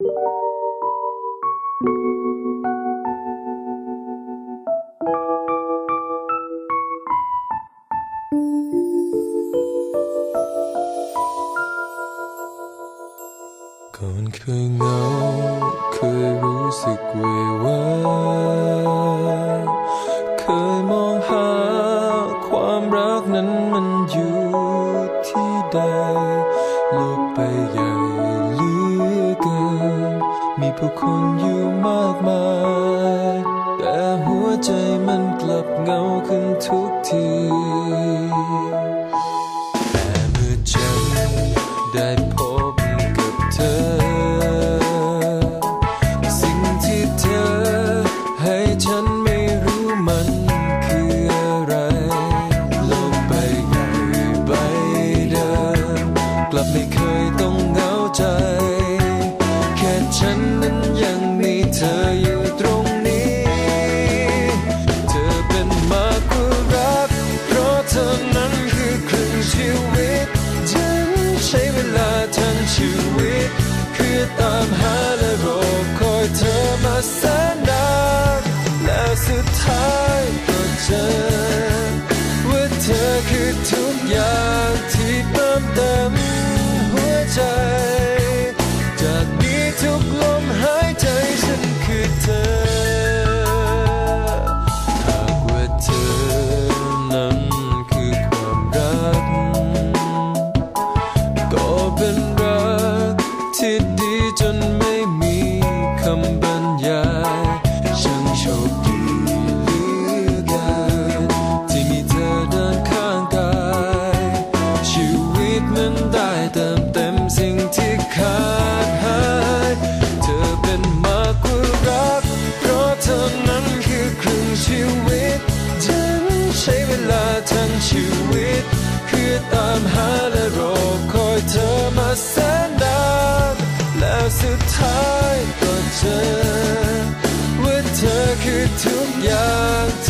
ก่อนเคยเหงาเคยรู้สึกเววาเคยมองหาความรักนั้นมันอยู่ที่ใดโลกไปใหญ่ลือเกิน มีผู้คนอยู่มากมาย แต่หัวใจมันกลับเหงาขึ้นทุกทีแต่เมื่อฉันได้พบกับเธอ สิ่งที่เธอให้ฉันไม่รู้มันคืออะไร โลกใบใหญ่ใบเดิมกลับไม่เคยต้องเหงาใจแค่ฉั นั้นยังมีเธออยู่ตรงนี้ เธอเป็นมากกว่ารัก เพราะเธอนั้นคือครึ่งชีวิต ฉันใช้เวลาทั้งชีวิต คือตามหาำบรรยายช่างโชคดีเหลือเกินที่มีเธอเดินข้างกายชีวิตนั้นได้เติมเต็มสิ่งที่ขาดหายเธอเป็นมากกว่ารักเพราะเธอนั้นคือครึ่งชีวิตฉันใช้เวลาทั้งชีวิต คือตามหาและรอคอยเธอมาแสนนานแล้วสุดท้ายก็เจอ ทุ